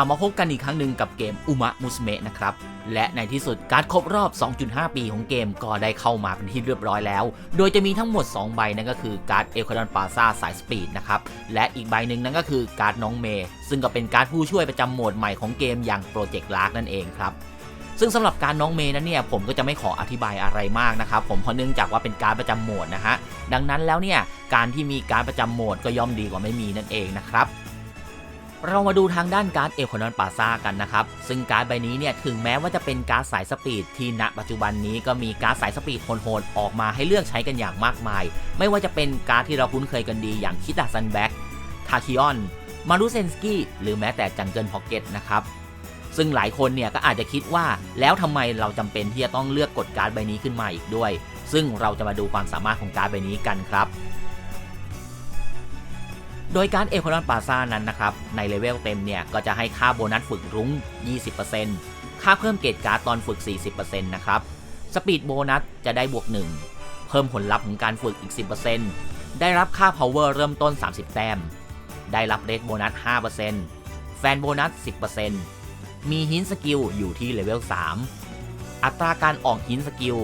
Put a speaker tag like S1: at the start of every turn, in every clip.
S1: ลับมาพบกันอีกครั้งหนึ่งกับเกมอุมะมุสเมะนะครับ และในที่สุดการครบรอบ 2.5 ปีของเกมก็ได้เข้ามาเป็นที่เรียบร้อยแล้ว โดยจะมีทั้งหมด 2 ใบนั่นก็คือการ์ดเอลคาดอนปาซาสายสปีดนะครับ และอีกใบหนึ่งนั่นก็คือการ์ดน้องเมย์ซึ่งก็เป็นการ์ดผู้ช่วยประจำโหมดใหม่ของเกมอย่างโปรเจกต์ลาร์กนั่นเองครับซึ่งสำหรับการน้องเมย์นั้นเนี่ยผมก็จะไม่ขออธิบายอะไรมากนะครับผมเพราะเนื่องจากว่าเป็นการประจำโหมดนะฮะดังนั้นแล้วเนี่ยการที่มีการประจำโหมดก็ย่อมดีกว่าไม่มีนั่นเองนะครับ เรามาดูทางด้านการ์ดเอลคอนอนปาซากันนะครับ ซึ่งการ์ดใบนี้เนี่ยถึงแม้ว่าจะเป็นการ์ดสายสปีดที่ณปัจจุบันนี้ก็มีการ์ดสายสปีดโหดๆออกมาให้เลือกใช้กันอย่างมากมาย ไม่ว่าจะเป็นการ์ดที่เราคุ้นเคยกันดีอย่างคิตาซันแบ็กทาคิออนมารุเซนสกี้หรือแม้แต่จังเกิลพ็อกเก็ตนะครับซึ่งหลายคนเนี่ยก็อาจจะคิดว่าแล้วทำไมเราจำเป็นที่จะต้องเลือกกดการ์ดใบนี้ขึ้นมาอีกด้วย ซึ่งเราจะมาดูความสามารถของการ์ดใบนี้กันครับ โดยการเอลคอนอนปาซ่านั้นนะครับในเลเวลเต็มเนี่ยก็จะให้ค่าโบนัสฝึกรุ้ง 20%ค่าเพิ่มเกรดการ์ดตอนฝึก 40%นะครับสปีดโบนัสจะได้บวก 1 เพิ่มผลลัพธ์ของการฝึกอีก 10%ได้รับค่า power เริ่มต้น 30 แต้ม ได้รับเรทโบนัส 5%แฟนโบนัส 10%มีหินสกิลอยู่ที่เลเวล 3 อัตราการออกหินสกิล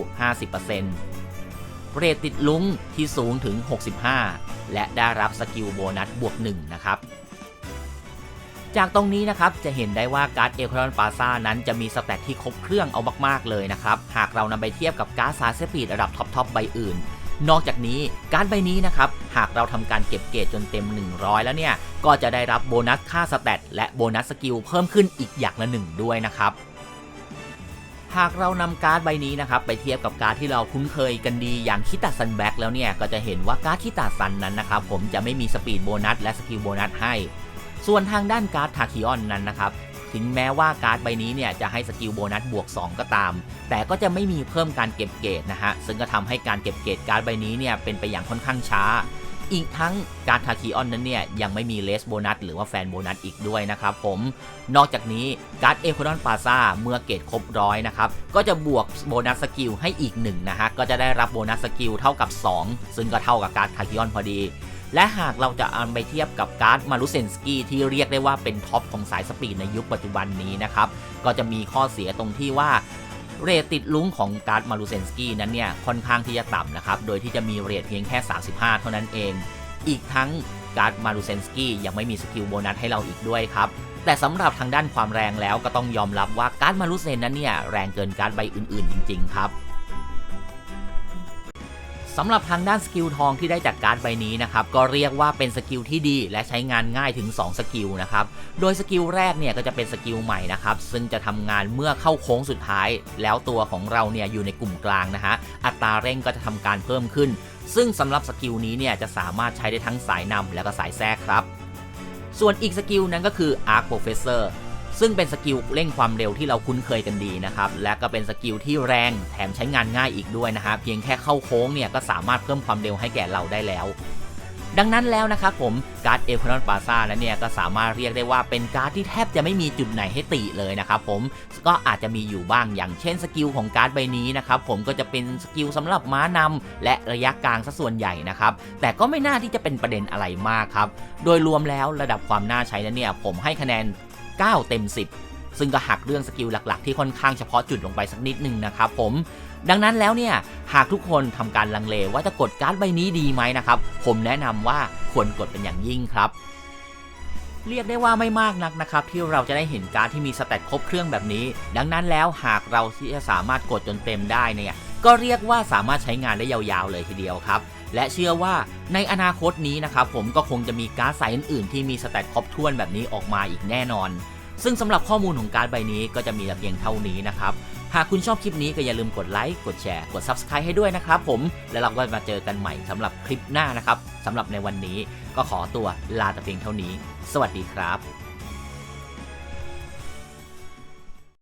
S1: 50%เรทติดลุ้งที่สูงถึง 65 และได้รับสกิลโบนัสบวก1นะครับจากตรงนี้นะครับจะเห็นได้ว่าการ์ดเอลคอนปาซ่านั้นจะมีสแตทที่ครบเครื่องเอามากๆเลยนะครับหากเรานำไปเทียบกับการ์ดสายสปีดระดับท็อปๆใบอื่น นอกจากนี้การ์ดใบนี้นะครับหากเราทำการเก็บเกรดจนเต็ม 100 แล้วเนี่ย ก็จะได้รับโบนัสค่าสแตทและโบนัสสกิลเพิ่มขึ้นอีกอย่างละหนึ่งด้วยนะครับ หากเรานำการ์ดใบนี้นะครับไปเทียบกับการ์ดที่เราคุ้นเคยกันดีอย่างคิตาซันแบ็กแล้วเนี่ยก็จะเห็นว่าการ์ดคิตาซันนั้นนะครับผมจะไม่มีสปีดโบนัสและสกิลโบนัสให้ ส่วนทางด้านการ์ดทาคิออนนั้นนะครับถึงแม้ว่าการ์ดใบนี้เนี่ยจะให้สกิลโบนัสบวก 2 ก็ตาม แต่ก็จะไม่มีเพิ่มการเก็บเกรดนะฮะซึ่งก็ทำให้การเก็บเกรดการ์ดใบนี้เนี่ยเป็นไปอย่างค่อนข้างช้า อีกทั้งการทาคิออนนั้นเนี่ยยังไม่มีเลสโบนัสหรือว่าแฟนโบนัสอีกด้วยนะครับผม นอกจากนี้การ์ดเอโคดอนปาซาเมื่อเกรดครบร้อยนะครับก็จะบวกโบนัสสกิลให้อีก1นะฮะก็จะได้รับโบนัสสกิลเท่ากับ 2 ซึ่งก็เท่ากับการ์ดทาคิออนพอดีและหากเราจะเอาไปเทียบกับการ์ดมารุเซนสกี้ที่เรียกได้ว่าเป็นท็อปของสายสปีดในยุคปัจจุบันนี้นะครับ ก็จะมีข้อเสียตรงที่ว่า เรทติดลุ้งของการ์ดมารูเซนสกี้นั้นเนี่ยค่อนข้างที่จะต่ำนะครับ โดยที่จะมีเรทเพียงแค่ 35 เท่านั้นเอง อีกทั้งการ์ดมารูเซนสกี้ยังไม่มีสกิลโบนัสให้เราอีกด้วยครับ แต่สำหรับทางด้านความแรงแล้วก็ต้องยอมรับว่าการ์ดมารูเซนนั้นเนี่ยแรงเกินการ์ดใบอื่นๆ จริง ๆ ครับ สำหรับทางด้านสกิลทองที่ได้จากการ์ดใบนี้นะครับก็เรียกว่าเป็นสกิลที่ดีและใช้งานง่ายถึง 2 สกิลนะครับโดยสกิลแรกเนี่ยก็จะเป็นสกิลใหม่นะครับซึ่งจะทำงานเมื่อเข้าโค้งสุดท้าย แล้วตัวของเราเนี่ยอยู่ในกลุ่มกลางนะฮะอัตราเร่งก็จะทำการเพิ่มขึ้น ซึ่งสำหรับสกิลนี้เนี่ยจะสามารถใช้ได้ทั้งสายนำและก็สายแทรกครับส่วนอีกสกิลนั้นก็คือ Arc Professor ซึ่งเป็นสกิลเร่งความเร็วที่เราคุ้นเคยกันดีนะครับ และก็เป็นสกิลที่แรงแถมใช้งานง่ายอีกด้วยนะฮะ เพียงแค่เข้าโค้งเนี่ยก็สามารถเพิ่มความเร็วให้แก่เราได้แล้ว ดังนั้นแล้วนะครับผมการ์ดเอลคอนปาซ่านั้นเนี่ยก็สามารถเรียกได้ว่าเป็นการ์ดที่แทบจะไม่มีจุดไหนให้ติเลยนะครับผมก็อาจจะมีอยู่บ้างอย่างเช่นสกิลของการ์ดใบนี้นะครับผมก็จะเป็นสกิลสำหรับม้านำและระยะกลางซะส่วนใหญ่นะครับแต่ก็ไม่น่าที่จะเป็นประเด็นอะไรมากครับโดยรวมแล้วระดับความน่าใช้นั้นเนี่ยผมให้คะแนน 9 เต็ม 10 ซึ่งก็หักเรื่องสกิลหลักๆ ที่ค่อนข้างเฉพาะจุดลงไปสักนิดนึงนะครับผม ดังนั้นแล้วเนี่ย หากทุกคนทำการลังเลว่าจะกดการ์ดใบนี้ดีไหมนะครับ ผมแนะนำว่าควรกดเป็นอย่างยิ่งครับเรียกได้ว่าไม่มากนักนะครับ ที่เราจะได้เห็นการ์ดที่มีสแตทครบเครื่องแบบนี้ ดังนั้นแล้วหากเราที่จะสามารถกดจนเต็มได้เนี่ย ก็เรียกว่าสามารถใช้งานได้ยาวๆเลยทีเดียวครับ และเชื่อว่าในอนาคตนี้นะครับผมก็คงจะมีการ์ดสายอื่นๆ ที่มีสแตทครบถ้วนแบบนี้ออกมาอีกแน่นอน ซึ่งสำหรับข้อมูลของการ์ดใบนี้ก็จะมีแต่เพียงเท่านี้นะครับหากคุณชอบคลิปนี้ก็อย่าลืมกดไลค์ กดแชร์ กด Subscribe ให้ด้วยนะครับผม แล้วเราก็มาเจอกันใหม่สำหรับคลิปหน้านะครับสำหรับในวันนี้ก็ขอตัวลาแต่เพียงเท่านี้ สวัสดีครับ